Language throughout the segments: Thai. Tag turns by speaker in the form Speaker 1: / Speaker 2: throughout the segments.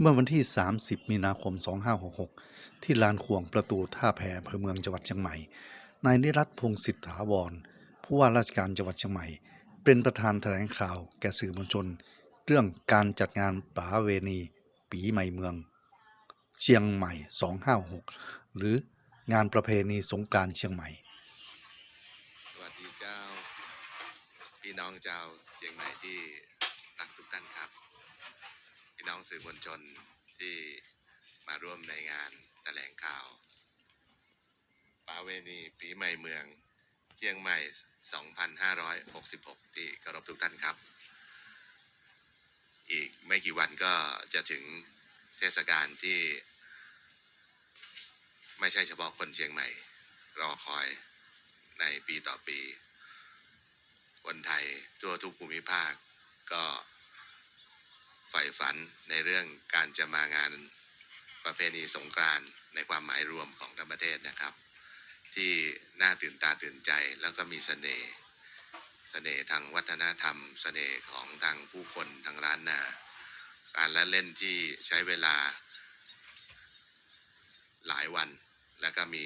Speaker 1: เมื่อวันที่ 30 มีนาคม 2566 ที่ลานขวงประตูท่าแพอำเภอเมืองจังหวัดเชียงใหม่ นายนิรัตพงศิษฐาวร ผู้ว่าราชการจังหวัดเชียงใหม่ เป็นประธานแถลงข่าว แก่สื่อมวลชน เรื่องการจัดงานป๋าเวณี ปีใหม่เมือง เชียงใหม่ 256 หรืองานประเพณีสงกรานต์เชียงใหม่
Speaker 2: สวัสดีเจ้า พี่น้องเจ้าเชียงใหม่ที่รักทุกท่านครับ น้องสื่อมวลชนที่มาร่วมในงานแถลงข่าวปาเวณีปีใหม่เมืองเชียงใหม่ 2566 ที่เคารพทุกท่านครับ อีกไม่กี่วันก็จะถึงเทศกาลที่ ไม่ใช่เฉพาะคนเชียงใหม่ รอคอยในปีต่อปี คนไทยทั่วทุกภูมิภาคก็ ฝ่ฝันในเรื่องการจะมางานประเพณีสงกรานต์ในความหมายรวมของทั้งประเทศนะครับ ที่น่าตื่นตาตื่นใจแล้วก็มีเสน่ห์เสน่ห์ทางวัฒนธรรมเสน่ห์ของทางผู้คนทางร้านนา การละเล่นที่ใช้เวลาหลายวัน แล้วก็มี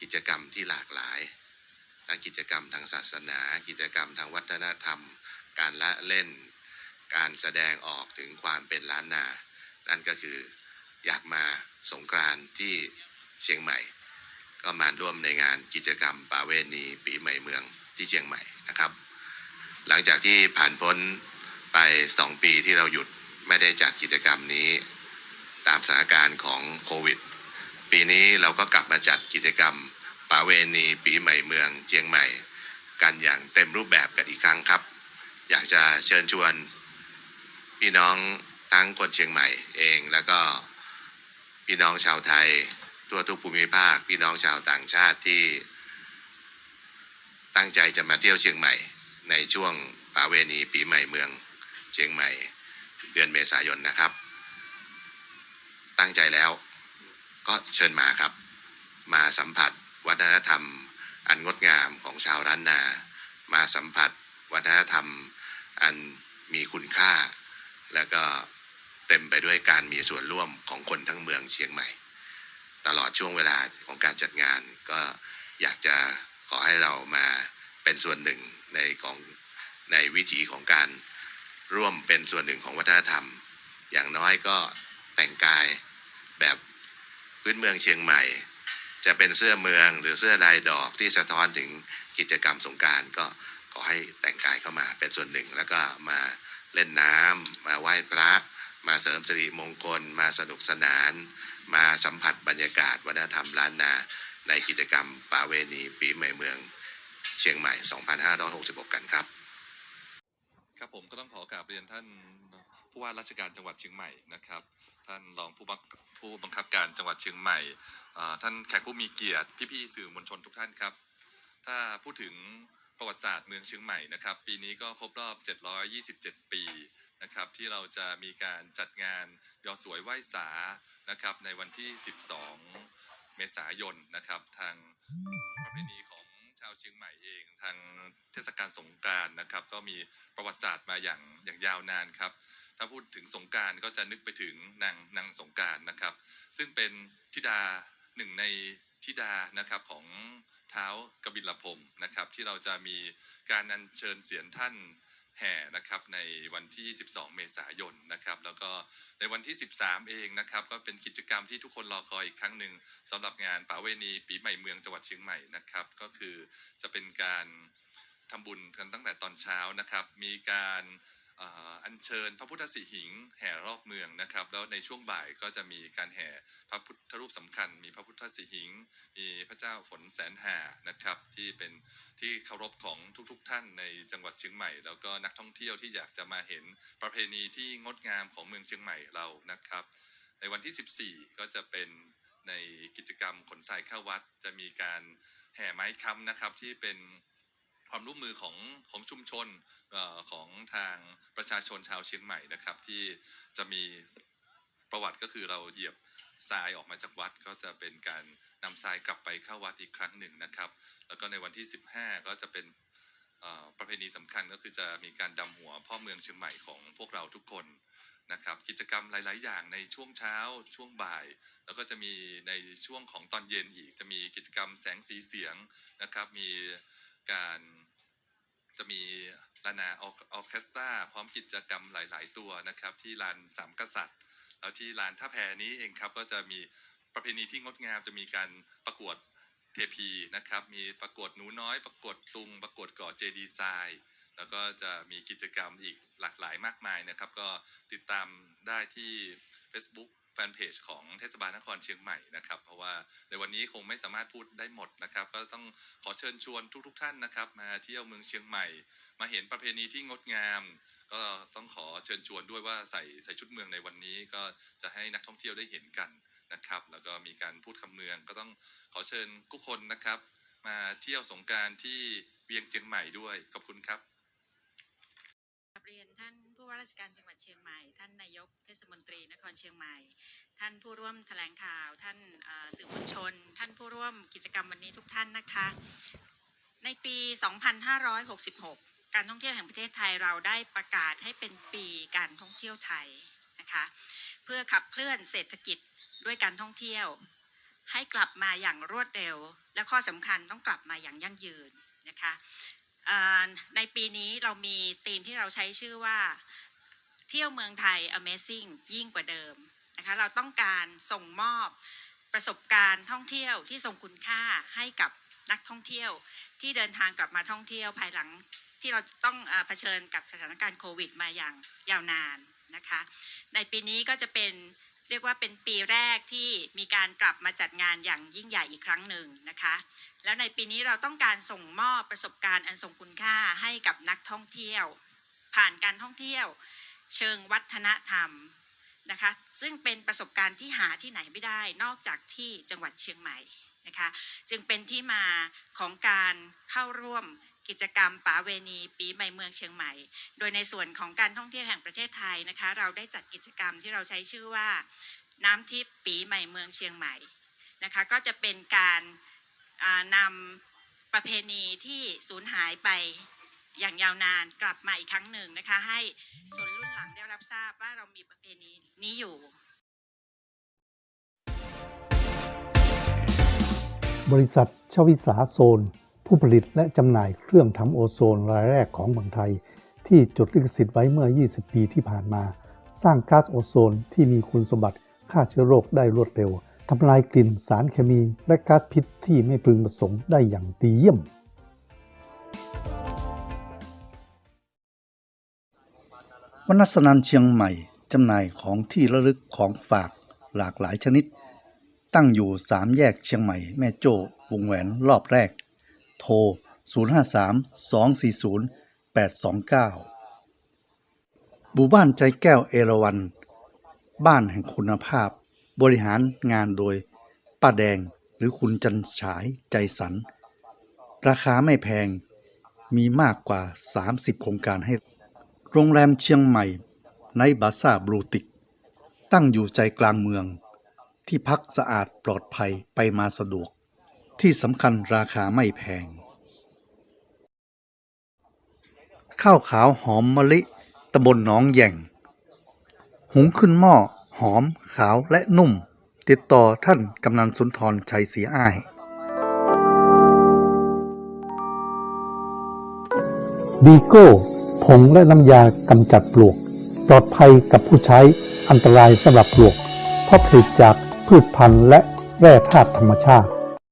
Speaker 2: กิจกรรมที่หลากหลายทั้งกิจกรรมทางศาสนา กิจกรรมทางวัฒนธรรม การละเล่น การแสดงออกถึงความเป็นล้านนา นั่นก็คืออยากมาสงกรานต์ที่เชียงใหม่ ก็มาร่วมในงานกิจกรรมป่าเวณีปีใหม่เมืองที่เชียงใหม่นะครับ หลังจากที่ผ่านพ้นไป 2 ปีที่เราหยุดไม่ได้จัดกิจกรรมนี้ ตามสถานการณ์ของโควิด ปีนี้เราก็กลับมาจัดกิจกรรมป่าเวณีปีใหม่เมืองเชียงใหม่ กันอย่างเต็มรูปแบบกันอีกครั้งครับ อยากจะเชิญชวน พี่น้องทั้งคนเชียงใหม่เองแล้วก็พี่น้องชาวไทยทั่วทุกภูมิภาค พี่น้องชาวต่างชาติที่ตั้งใจจะมาเที่ยวเชียงใหม่ ในช่วงป่าเวณีปีใหม่เมืองเชียงใหม่ เดือนเมษายนนะครับ ตั้งใจแล้วก็เชิญมาครับ มาสัมผัสวัฒนธรรม อันงดงามของชาวล้านนา มาสัมผัสวัฒนธรรมอันมีคุณค่า แล้วก็เต็มไปด้วยการมีส่วนร่วมของคนทั้งเมืองเชียงใหม่ ตลอดช่วงเวลาของการจัดงานก็อยากจะขอให้เรามาเป็นส่วนหนึ่งในของในวิถีของการร่วมเป็นส่วนหนึ่งของวัฒนธรรม อย่างน้อยก็แต่งกายแบบพื้นเมืองเชียงใหม่ จะเป็นเสื้อเมืองหรือเสื้อลายดอกที่สะท้อนถึงกิจกรรมสงการก็ขอให้แต่งกายเข้ามาเป็นส่วนหนึ่งแล้วก็มา เล่นน้ำมาไหว้พระ มาเสริมสิริมงคล มาสนุกสนาน มาสัมผัสบรรยากาศวัฒนธรรมล้านนา ในกิจกรรมปาเวณีปีใหม่เมือง เชียงใหม่ 2566 กันครับ
Speaker 3: ครับผมก็ต้องขอกราบเรียนท่านผู้ว่าราชการจังหวัดเชียงใหม่นะครับ ท่านรองผู้บังผู้บังคับการจังหวัดเชียงใหม่ ท่านแขกผู้มีเกียรติพี่ๆสื่อมวลชนทุกท่านครับ ถ้าพูดถึง ประวัติศาสตร์เมืองเชียงใหม่นะครับ ปีนี้ก็ครบรอบ 727 ปีนะครับที่เราจะมีการจัดงานยอสวยไหว้สานะครับในวันที่ 12 เมษายนนะครับทางประเพณีของชาวเชียงใหม่เองทางเทศกาลสงกรานต์นะครับ ก็มีประวัติศาสตร์มาอย่างอย่างยาวนานครับ ถ้าพูดถึงสงกรารก็จะนึกไปถึงนางนางสงกรารนะครับ ซึ่งเป็นธิดาหนึ่งในธิดานะครับของ เท้ากบิลพรมนะครับ ที่เราจะมีการอัญเชิญเสียนท่านแห่นะครับในวันที่ 12 เมษายนนะครับ แล้วก็ในวันที่ 13 เองนะครับ ก็เป็นกิจกรรมที่ทุกคนรอคอยอีกครั้งหนึ่งสำหรับงานป่าเวณีปีใหม่เมืองจังหวัดเชียงใหม่นะครับ ก็คือจะเป็นการทำบุญกันตั้งแต่ตอนเช้านะครับ มีการ อัญเชิญพระพุทธสิหิงแห่รอบเมืองนะครับ แล้วในช่วงบ่ายก็จะมีการแห่พระพุทธรูปสำคัญ มีพระพุทธสิหิง มีพระเจ้าฝนแสนหานะครับ ที่เป็นที่เคารพของทุกๆ ท่านในจังหวัดเชียงใหม่ แล้วก็นักท่องเที่ยวที่อยากจะมาเห็นประเพณีที่งดงามของเมืองเชียงใหม่เรานะครับ ในวันที่ 14 ก็จะเป็นในกิจกรรมขนทรายเข้าวัดจะมีการแห่ไม้ค้ำนะครับที่เป็น ความร่วมมือของของชุมชนอของทางประชาชนชาวเชียงใหม่นะครับ ที่จะมีประวัติก็คือเราเหยียบทรายออกมาจากวัดก็จะเป็นการนำทรายกลับไปเข้าวัดอีกครั้งหนึ่งนะครับ แล้วก็ในวันที่ 15 ก็จะเป็นประเพณีสำคัญก็คือจะมีการดำหัวพ่อเมืองเชียงใหม่ของพวกเราทุกคนนะครับ กิจกรรมหลาย ๆ อย่างในช่วงเช้าช่วงบ่าย แล้วก็จะมีในช่วงของตอนเย็นอีก จะมีกิจกรรมแสงสีเสียงนะครับ มีการ จะมีลานาออเคสตราพร้อมกิจกรรมหลาย ๆ ตัวนะครับ ที่ลานสามกษัตริย์ แล้วที่ลานท่าแพนี้เองครับก็จะมีประเพณีที่งดงามจะมีการประกวดเทพีนะครับ มีประกวดหนูน้อย ประกวดตุง ประกวดก่อเจดีไซน์แล้วก็จะมีกิจกรรมอีกหลากหลายมากมายนะครับ ก็ติดตามได้ที่ Facebook แฟนเพจของเทศบาลนครเชียงใหม่นะครับ เพราะว่าในวันนี้คงไม่สามารถพูดได้หมดนะครับ ก็ต้องขอเชิญชวนทุกๆท่านนะครับ มาเที่ยวเมืองเชียงใหม่ มาเห็นประเพณีที่งดงาม ก็ต้องขอเชิญชวนด้วยว่าใส่ใส่ชุดเมืองในวันนี้ก็จะให้นักท่องเที่ยวได้เห็นกันนะครับ แล้วก็มีการพูดคำเมือง ก็ต้องขอเชิญทุกคนนะครับ มาเที่ยวสงการที่เวียงเชียงใหม่ด้วยขอบคุณครับ
Speaker 4: ท่านผู้ว่าราชการจังหวัดเชียงใหม่ ท่านนายกเทศมนตรีนครเชียงใหม่ ท่านผู้ร่วมแถลงข่าว ท่านสื่อมวลชน ท่านผู้ร่วมกิจกรรมวันนี้ทุกท่านนะคะ ในปี 2566 การท่องเที่ยวแห่งประเทศไทยเราได้ประกาศให้เป็นปีการท่องเที่ยวไทยนะคะ เพื่อขับเคลื่อนเศรษฐกิจด้วยการท่องเที่ยว ให้กลับมาอย่างรวดเร็ว และข้อสำคัญต้องกลับมาอย่างยั่งยืนนะคะ ในปีนี้เรามีธีมที่เราใช้ชื่อว่าเที่ยวเมืองไทย Amazing ยิ่งกว่าเดิมนะคะเราต้องการส่งมอบประสบการณ์ท่องเที่ยวที่ทรงคุณค่าให้กับนักท่องเที่ยวที่เดินทางกลับมาท่องเที่ยวภายหลังที่เราต้องอเผชิญกับสถานการณ์โควิดมาอย่างยาวนานนะคะ ในปีนี้ก็จะเป็น เรียกว่าเป็นปีแรกที่มีการกลับมาจัดงานอย่างยิ่งใหญ่อีกครั้งหนึ่งนะคะ แล้วในปีนี้เราต้องการส่งมอบประสบการณ์อันทรงคุณค่าให้กับนักท่องเที่ยว ผ่านการท่องเที่ยว เชิงวัฒนธรรมนะคะซึ่งเป็นประสบการณ์ที่หาที่ไหนไม่ได้นอกจากที่จังหวัดเชียงใหม่นะคะจึงเป็นที่มาของการเข้าร่วม กิจกรรมป๋าเวณีปีใหม่เมืองเชียงใหม่ โดยในส่วนของการท่องเที่ยวแห่งประเทศไทยนะคะ เราได้จัดกิจกรรมที่เราใช้ชื่อว่า น้ำทิพย์ปีใหม่เมืองเชียงใหม่นะคะก็จะเป็นการนำประเพณีที่สูญหายไปอย่างยาวนานกลับมาอีกครั้งหนึ่งนะคะ ให้ชนรุ่นหลังได้รับทราบว่าเรามีประเพณีนี้อยู่
Speaker 5: บริษัทชวิสาโซน ผู้ผลิตและจำหน่ายเครื่องทำโอโซนรายแรกของเมืองไทย ที่จดลิขสิทธิ์ไว้เมื่อ 20 ปีที่ผ่านมา สร้างก๊าซโอโซนที่มีคุณสมบัติฆ่าเชื้อโรคได้รวดเร็วทำลายกลิ่นสารเคมีและก๊าซพิษที่ไม่พึงประสงค์ได้อย่างดีเยี่ยม
Speaker 1: วนัสนันเชียงใหม่จำหน่ายของที่ระลึกของฝากหลากหลายชนิด ตั้งอยู่สามแยกเชียงใหม่แม่โจ้วงแหวนรอบแรก โทร 053 240 829 หมู่บ้านใจแก้วเอราวัน บ้านแห่งคุณภาพ บริหารงานโดย ป้าแดงหรือคุณจันฉายใจสัน ราคาไม่แพง มีมากกว่า 30 โครงการให้ โรงแรมเชียงใหม่ในบาซ่าบรูติก ตั้งอยู่ใจกลางเมือง ที่พักสะอาดปลอดภัยไปมาสะดวก ที่สำคัญราคาไม่แพง ข้าวขาวหอมมะลิตำบลหนองแย่ง หุงขึ้นหม้อหอมขาวและนุ่ม ติดต่อท่านกำนันสุนทรชัยศรียอ้าย
Speaker 5: ดีโก้ผงและน้ำยากำจัดปลวก ปลอดภัยกับผู้ใช้อันตรายสำหรับปลวก เพราะผลิตจากพืชพันธุ์และแร่ธาตุธรรมชาติ